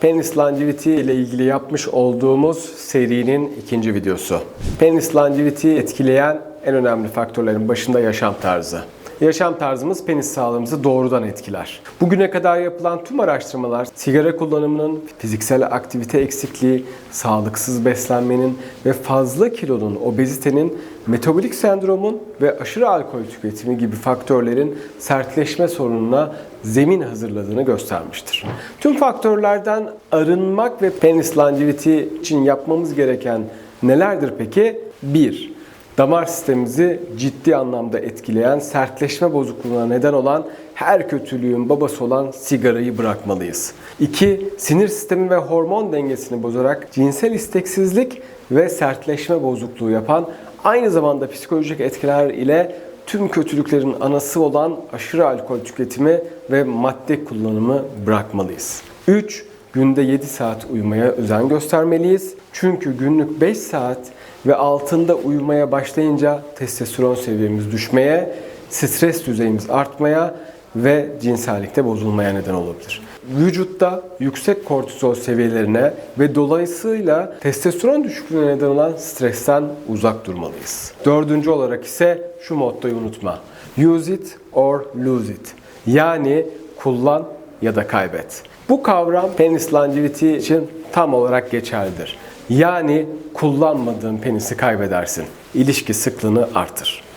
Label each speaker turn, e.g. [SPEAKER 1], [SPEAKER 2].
[SPEAKER 1] Penis longevity ile ilgili yapmış olduğumuz serinin ikinci videosu. Penis longevity etkileyen en önemli faktörlerin başında yaşam tarzı. Yaşam tarzımız penis sağlığımızı doğrudan etkiler. Bugüne kadar yapılan tüm araştırmalar sigara kullanımının, fiziksel aktivite eksikliği, sağlıksız beslenmenin ve fazla kilonun, obezitenin, metabolik sendromun ve aşırı alkol tüketimi gibi faktörlerin sertleşme sorununa zemin hazırladığını göstermiştir. Tüm faktörlerden arınmak ve penis longevity için yapmamız gereken nelerdir peki? 1. Damar sistemimizi ciddi anlamda etkileyen, sertleşme bozukluğuna neden olan her kötülüğün babası olan sigarayı bırakmalıyız. 2. Sinir sistemi ve hormon dengesini bozarak cinsel isteksizlik ve sertleşme bozukluğu yapan, aynı zamanda psikolojik etkiler ile tüm kötülüklerin anası olan aşırı alkol tüketimi ve madde kullanımı bırakmalıyız. 3. Günde 7 saat uyumaya özen göstermeliyiz. Çünkü günlük 5 saat ve altında uyumaya başlayınca testosteron seviyemiz düşmeye, stres düzeyimiz artmaya ve cinsellikte bozulmaya neden olabilir. Vücutta yüksek kortizol seviyelerine ve dolayısıyla testosteron düşüklüğüne neden olan stresten uzak durmalıyız. Dördüncü olarak ise şu mottoyu unutma. Use it or lose it. Yani kullan ya da kaybet. Bu kavram penis longevity için tam olarak geçerlidir. Yani kullanmadığın penisi kaybedersin. İlişki sıklığını artır.